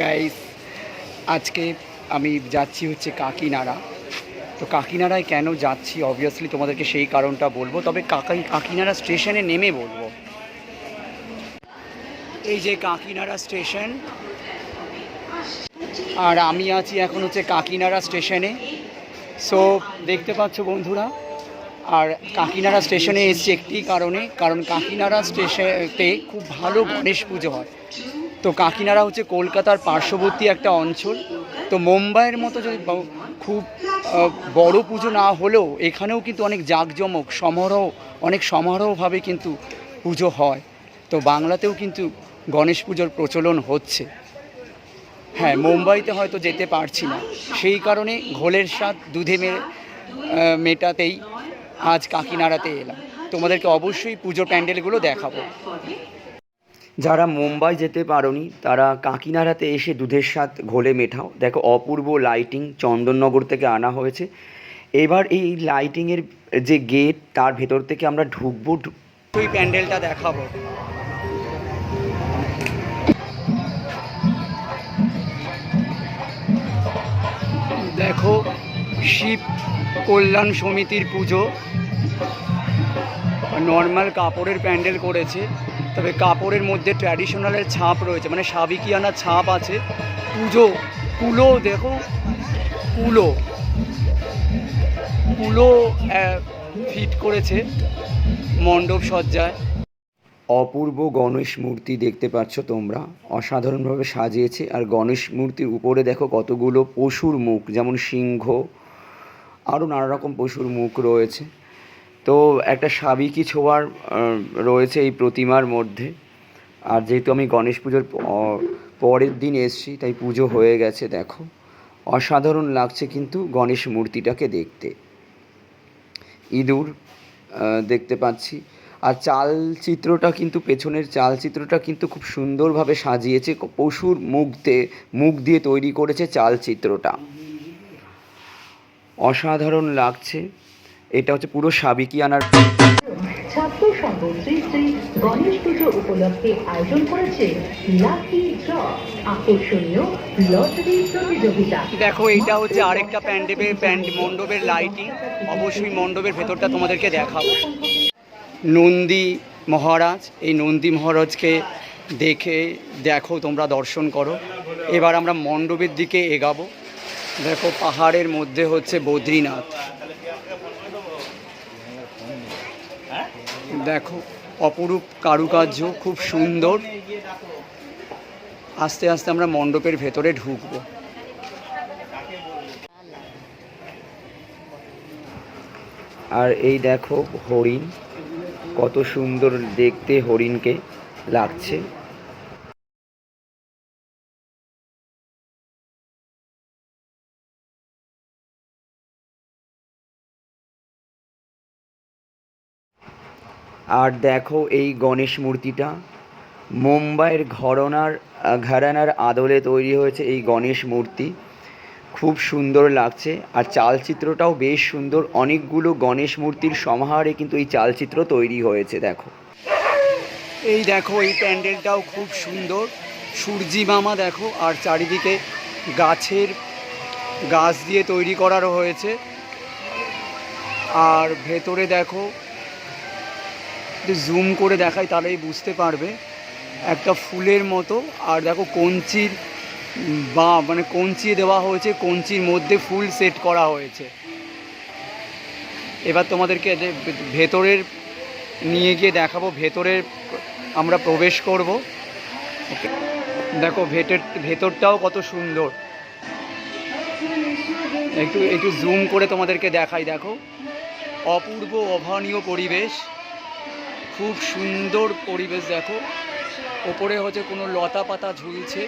Guys আজকে আমি যাচ্ছি হচ্ছে কাকিনাড়া। তো কাকিনাড়ায় কেন যাচ্ছি? অবভিয়াসলি তোমাদেরকে সেই কারণটা বলব, তবে কাকাই কাকিনাড়া স্টেশনে নেমে বলব। এই যে কাকিনাড়া স্টেশন। আর আমি আছি এখন হচ্ছে কাকিনাড়া স্টেশনে। সো দেখতে পাচ্ছ বন্ধুরা, আর কাকিনাড়া স্টেশনে এসছি একটি কারণে, কারণ কাকিনাড়া স্টেশনতে খুব ভালো গণেশ পুজো হয়। তো কাকিনাড়া হচ্ছে কলকাতার পার্শ্ববর্তী একটা অঞ্চল। তো মুম্বাইয়ের মতো যদি খুব বড় পুজো না হলেও এখানেও কিন্তু অনেক জাঁকজমক, সমারোহ, অনেক সমারোহভাবে কিন্তু পুজো হয়। তো বাংলাতেও কিন্তু গণেশ পুজোর প্রচলন হচ্ছে। হ্যাঁ মুম্বাইতে হয়তো যেতে পারছি না। সেই কারণে ঘোলের স্বাদ দুধে মেটাতেই আজ কাকিনাড়াতে এলাম। তোমাদেরকে অবশ্যই পুজো প্যান্ডেলগুলো দেখাবো। যারা মুম্বাই যেতে পারোনি, তারা কাকিনাড়াতে এসে দুধের স্বাদ ঘোলে মেঠাও। দেখো, অপূর্ব লাইটিং চন্দননগর থেকে আনা হয়েছে। এবার এই লাইটিংয়ের যে গেট তার ভেতর থেকে আমরা ঢুকবো ওই প্যান্ডেলটা দেখাবো। দেখো, শিব কল্যাণ সমিতির পুজো। নর্মাল কাপড়ের প্যান্ডেল করেছে। তবে কাপড়ের মধ্যে ট্র্যাডিশনালের ছাপ রয়েছে মানে সাবিকিয়ানা ছাপ আছে। পুজো কুলো দেখো কুলো কুলো ফিট করেছে, মণ্ডপ সজ্জায়। অপূর্ব গণেশ মূর্তি দেখতে পাচ্ছ তোমরা। অসাধারণভাবে সাজিয়েছে। আর গণেশ মূর্তির উপরে দেখো কতগুলো পশুর মুখ, যেমন সিংহ। আরও নানা রকম পশুর মুখ রয়েছে। তো একটা সাবিকি ছোঁয়ার রয়েছে এই প্রতিমার মধ্যে। আর যেহেতু আমি গণেশ পুজোর পরের দিন এসছি, তাই পুজো হয়ে গেছে, দেখো। অসাধারণ লাগছে কিন্তু গণেশ মূর্তিটাকে দেখতে। ইঁদুর দেখতে পাচ্ছি। আর চালচিত্রটা কিন্তু, পেছনের চালচিত্রটা কিন্তু খুব সুন্দরভাবে সাজিয়েছে। পশুর মুখ দিয়ে মুখ দিয়ে তৈরি করেছে চালচিত্রটা। অসাধারণ লাগছে। এটা হচ্ছে পুরো সাবিকিয়ানার ছাত্র সংঘ শ্রী শ্রী গণেশ পুজো উপলক্ষে আয়োজন করেছে লাকি ড্র। আকর্ষণীয় লটারি প্রতিযোগিতা। দেখো এইটা হচ্ছে আরেকটা প্যান্ডেপের প্যান্ড মণ্ডপের লাইটিং অবশ্যই মণ্ডপের ভেতরটা তোমাদেরকে দেখাবো। নন্দী মহারাজ এই নন্দী মহারাজকে দেখে দেখো তোমরা দর্শন করো। এবার আমরা মণ্ডপের দিকে এগাবো। দেখো পাহাড়ের মধ্যে হচ্ছে বদ্রীনাথ। দেখো, অপরূপ কারুকার্য, খুব সুন্দর। আস্তে আস্তে আমরা মণ্ডপের ভেতরে ঢুকবো। আর এই দেখো হরিণ, কত সুন্দর দেখতে হরিণকে লাগছে। আর দেখো এই গণেশ মূর্তিটা। মুম্বাইয়ের ঘরনার, ঘরানার আদলে তৈরি হয়েছে এই গণেশ মূর্তি। খুব সুন্দর লাগছে আর চালচিত্রটাও বেশ সুন্দর। অনেকগুলো গণেশ মূর্তির সমাহারে কিন্তু এই চালচিত্র তৈরি হয়েছে, দেখো। এই দেখো, এই প্যান্ডেলটাও খুব সুন্দর। সূর্যি মামা দেখো, আর চারিদিকে গাছের গাছ দিয়ে তৈরি করারও হয়েছে। আর ভেতরে দেখো জুম করে দেখাই, তাহলেই বুঝতে পারবে। একটা ফুলের মতো, আর দেখো কঞ্চির বা মানে কঞ্চি দেওয়া হয়েছে, কঞ্চির মধ্যে ফুল সেট করা হয়েছে। এবার তোমাদেরকে ভেতরের, নিয়ে গিয়ে দেখাবো, ভেতরের আমরা প্রবেশ করব। দেখো ভেতর ভেতরটাও কত সুন্দর। একটু একটু জুম করে তোমাদেরকে দেখাই, দেখো। অপূর্ব অভানীয় পরিবেশ। খুব সুন্দর পরিবেশ দেখো। ওপরে হচ্ছে কোনো লতা পাতা ঝুলছে।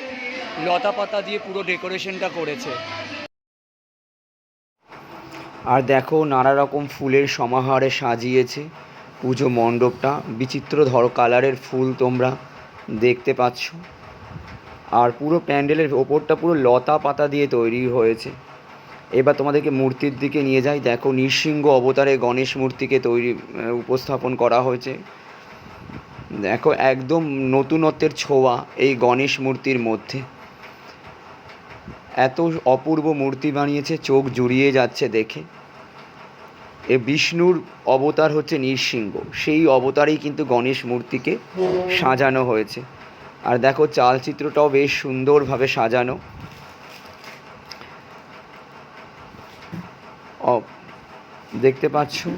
লতা পাতা দিয়ে পুরো ডেকোরেশনটা করেছে। আর দেখো নানা রকম ফুলের সমাহারে সাজিয়েছে পুজো মণ্ডপটা। বিচিত্র ধর কালারের ফুল তোমরা দেখতে পাচ্ছ। আর পুরো প্যান্ডেলের ওপরটা পুরো লতা পাতা দিয়ে তৈরি হয়েছে। এবার তোমাদেরকে মূর্তির দিকে নিয়ে যাই। দেখো নৃসিংহ অবতারে গণেশ মূর্তিকে তৈরি উপস্থাপন করা হয়েছে। দেখো, একদম নতুনত্বের ছোঁয়া এই গণেশ মূর্তির মধ্যে। এত অপূর্ব মূর্তি বানিয়েছে, চোখ জুড়িয়ে যাচ্ছে দেখে। এ বিষ্ণুর অবতার হচ্ছে নৃসিংহ। সেই অবতারেই কিন্তু গণেশ মূর্তিকে সাজানো হয়েছে। আর দেখো, চালচিত্রটাও বেশ সুন্দরভাবে সাজানো। দেখতে পাচ্ছ?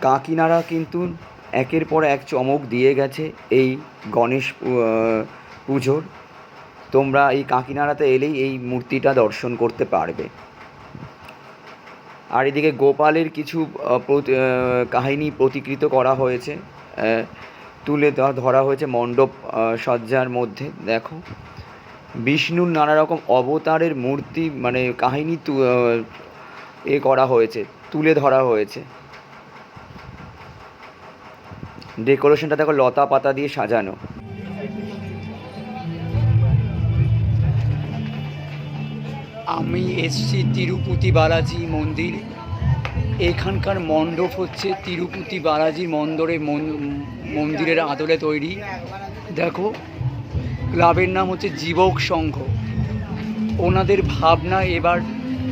কাকিনারা কিন্তু একের পর এক চমক দিয়ে গেছে এই গণেশ পুজোর। তোমরা এই কাকিনাড়াতে এলেই এই মূর্তিটা দর্শন করতে পারবে। আর এদিকে গোপালের কিছু কাহিনী প্রতিকৃত করা হয়েছে। তুলে ধরা হয়েছে মণ্ডপ সজ্জার মধ্যে, দেখো। বিষ্ণুর নানা রকম অবতারের মূর্তি মানে কাহিনী এ করা হয়েছে, তুলে ধরা হয়েছে। ডেকোরেশনটা দেখো, লতা পাতা দিয়ে সাজানো। আমি এসছি তিরুপতি বালাজি মন্দির। এখানকার মণ্ডপ হচ্ছে তিরুপতি বালাজি মন্দিরে মন্দিরের আদলে তৈরি। দেখো, ক্লাবের নাম হচ্ছে জীবক সংঘ। ওনাদের ভাবনা এবার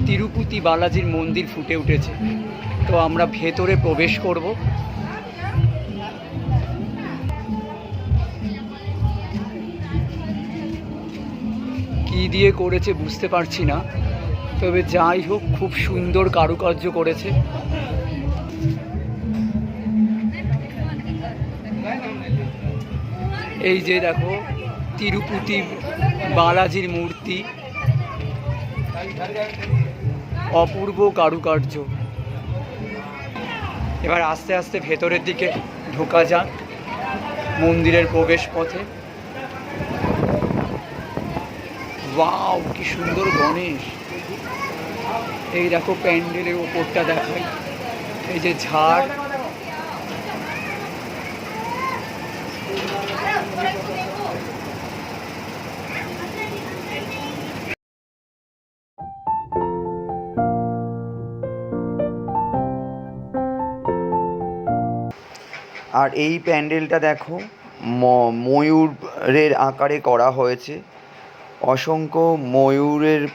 তিরুপতি বালাজির মন্দির ফুটে উঠেছে। তো আমরা ভেতরে প্রবেশ করব। কি দিয়ে করেছে বুঝতে পারছি না। তবে যাই হোক, খুব সুন্দর কারুকার্য করেছে। এই যে দেখো, তিরুপতি বালাজির মূর্তি। অপূর্ব কারুকার্য। এবার আস্তে আস্তে ভেতরের দিকে ঢোকা যাক, মন্দিরের প্রবেশ পথে ওয়াও, কি সুন্দর গণেশ। এই দেখো প্যান্ডেলের ওপরটা দেখাই। এই যে ঝাড়। আর এই প্যান্ডেলটা দেখো ময়ূরের আকারে করা হয়েছে। অসংখ্য ময়ূরের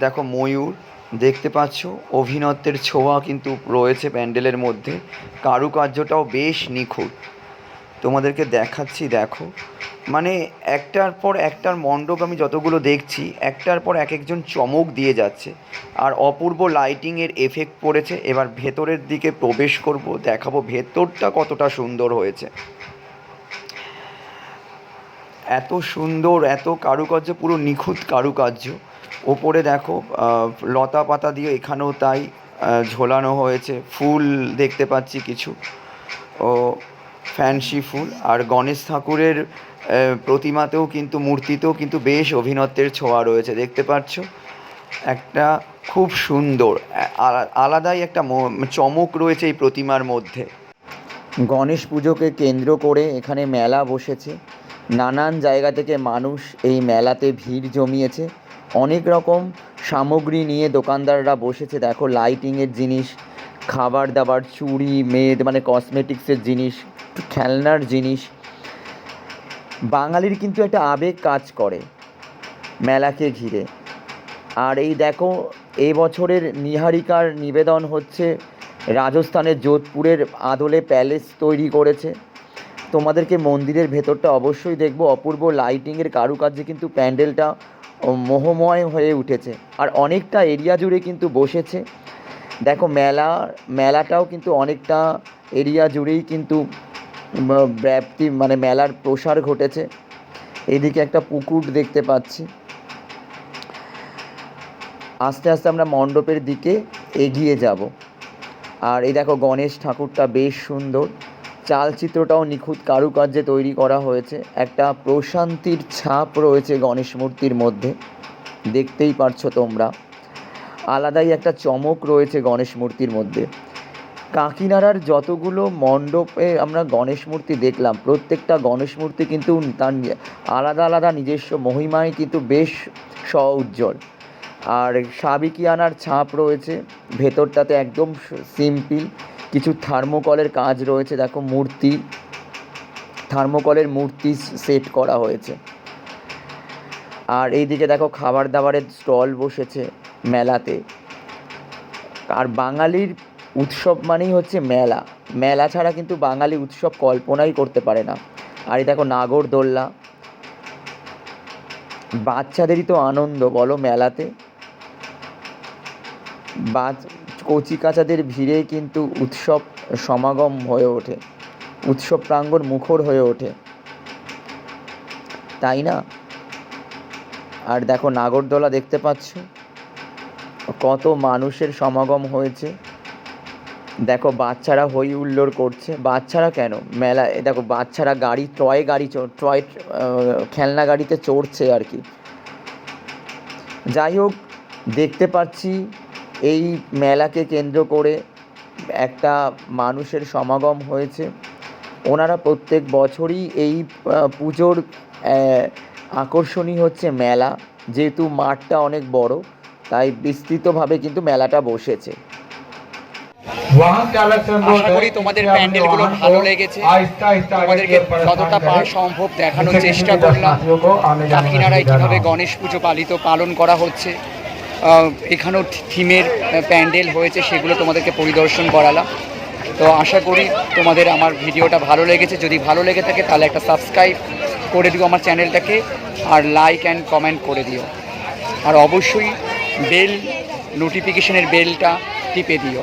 দেখো ময়ূর দেখতে পাচ্ছ অভিনত্বের ছোঁয়া কিন্তু রয়েছে প্যান্ডেলের মধ্যে। কারুকার্যটাও বেশ নিখুঁত। তোমাদেরকে দেখাচ্ছি, দেখো। মানে একটার পর একটার মণ্ডপ আমি যতগুলো দেখছি, একটার পর এক একজন চমক দিয়ে যাচ্ছে। আর অপূর্ব লাইটিংয়ের এফেক্ট পড়েছে। এবার ভেতরের দিকে প্রবেশ করব, দেখাবো ভেতরটা কতটা সুন্দর হয়েছে। এত সুন্দর, এত কারুকার্য, পুরো নিখুঁত কারুকার্য। ওপরে দেখো লতা পাতা দিয়ে এখানেও তাই ঝোলানো হয়েছে। ফুল দেখতে পাচ্ছি কিছু। ও, ফ্যান্সি ফুল। আর গণেশ ঠাকুরের প্রতিমাতেও কিন্তু, মূর্তিতেও কিন্তু বেশ অভিনত্বের ছোঁয়া রয়েছে। দেখতে পাচ্ছ? একটা খুব সুন্দর আলাদাই একটা চমক রয়েছে এই প্রতিমার মধ্যে। গণেশ পুজোকে কেন্দ্র করে এখানে মেলা বসেছে। নানান জায়গা থেকে মানুষ এই মেলাতে ভিড় জমিয়েছে। অনেক রকম সামগ্রী নিয়ে দোকানদাররা বসেছে। দেখো লাইটিংয়ের জিনিস খাবার দাবার চুড়ি, মেদ মানে কসমেটিক্সের জিনিস, খেলনার জিনিস। বাঙালির কিন্তু একটা আবেগ কাজ করে মেলাকে ঘিরে। আর এই দেখো এই বছরের নিহারিকার নিবেদন হচ্ছে, রাজস্থানের যোধপুরের আদলে প্যালেস তৈরি করেছে। তোমাদেরকে মন্দিরের ভেতরটা অবশ্যই দেখব। অপূর্ব লাইটিংয়ের কারুকার্যে কিন্তু প্যান্ডেলটা মোহময় হয়ে উঠেছে। আর অনেকটা এরিয়া জুড়ে কিন্তু বসেছে। দেখো, মেলা, মেলাটাও কিন্তু অনেকটা এরিয়া জুড়েই কিন্তু ব্যাপ্তি মানে মেলার প্রসার ঘটেছে। এদিকে একটা পুকুর দেখতে পাচ্ছি। আস্তে আস্তে আমরা মণ্ডপের দিকে এগিয়ে যাব। আর এই দেখো, গণেশ ঠাকুরটা বেশ সুন্দর। চালচিত্রটাও নিখুঁত কারুকার্যে তৈরি করা হয়েছে। একটা প্রশান্তির ছাপ রয়েছে গণেশ মূর্তির মধ্যে। দেখতেই পারছ তোমরা। আলাদাই একটা চমক রয়েছে গণেশ মূর্তির মধ্যে। কাকিনাড়ার যতগুলো মণ্ডপে আমরা গণেশ মূর্তি দেখলাম, প্রত্যেকটা গণেশ মূর্তি কিন্তু তার আলাদা আলাদা নিজস্ব মহিমায় কিন্তু বেশ স্ব উজ্জ্বল আর সাবিকিয়ানার ছাপ রয়েছে, ভেতরটাতে একদম সিম্পল। কিছু থার্মোকলের কাজ রয়েছে, দেখো মূর্তি, থার্মোকলের মূর্তি সেট করা হয়েছে। আর এইদিকে দেখো খাবার দাবারের স্টল বসেছে মেলাতে। আর বাঙালির উৎসব মানেই হচ্ছে মেলা। মেলা ছাড়া কিন্তু বাঙালি উৎসব কল্পনাই করতে পারে না। আর এই দেখো নাগরদোল্লা। বাচ্চাদেরই তো আনন্দ বলো মেলাতে। বাচ কচি কাচাদের ভিড়ে কিন্তু উৎসব সমাগম হয়ে ওঠে। উৎসব প্রাঙ্গণ মুখর হয়ে ওঠে। তাই না? আর দেখো, নাগরদোলা দেখতে পাচ্ছ? কত মানুষের সমাগম হয়েছে। দেখো, বাচ্চারা হই হুল্লোড় করছে। বাচ্চারা কেন? মেলা, দেখো, বাচ্চারা গাড়ি টয় গাড়ি টয় খেলনা গাড়িতে চড়ছে আর কি। যাই হোক, দেখতে পাচ্ছি এই মেলাকে কেন্দ্র করে একটা মানুষের সমাগম হয়েছে। ওনারা প্রত্যেক বছরই এই পুজোর আকর্ষণী হচ্ছে মেলা। যেহেতু মাঠটা অনেক বড় তাই বিস্তৃতভাবে কিন্তু মেলাটা বসেছে। আশা করি তোমাদের প্যান্ডেলগুলো ভালো লেগেছে। তোমাদেরকে যতটা পার সম্ভব দেখানোর চেষ্টা করলাম। দক্ষিণারায় কীভাবে গণেশ পুজো পালিত পালন করা হচ্ছে। এখানেও থিমের প্যান্ডেল হয়েছে, সেগুলো তোমাদেরকে পরিদর্শন করালাম। তো আশা করি তোমাদের আমার ভিডিওটা ভালো লেগেছে। যদি ভালো লেগে থাকে, তাহলে একটা সাবস্ক্রাইব করে দিও আমার চ্যানেলটাকে, আর লাইক অ্যান্ড কমেন্ট করে দিও। আর অবশ্যই বেল নোটিফিকেশনের বেলটা টিপে দিও।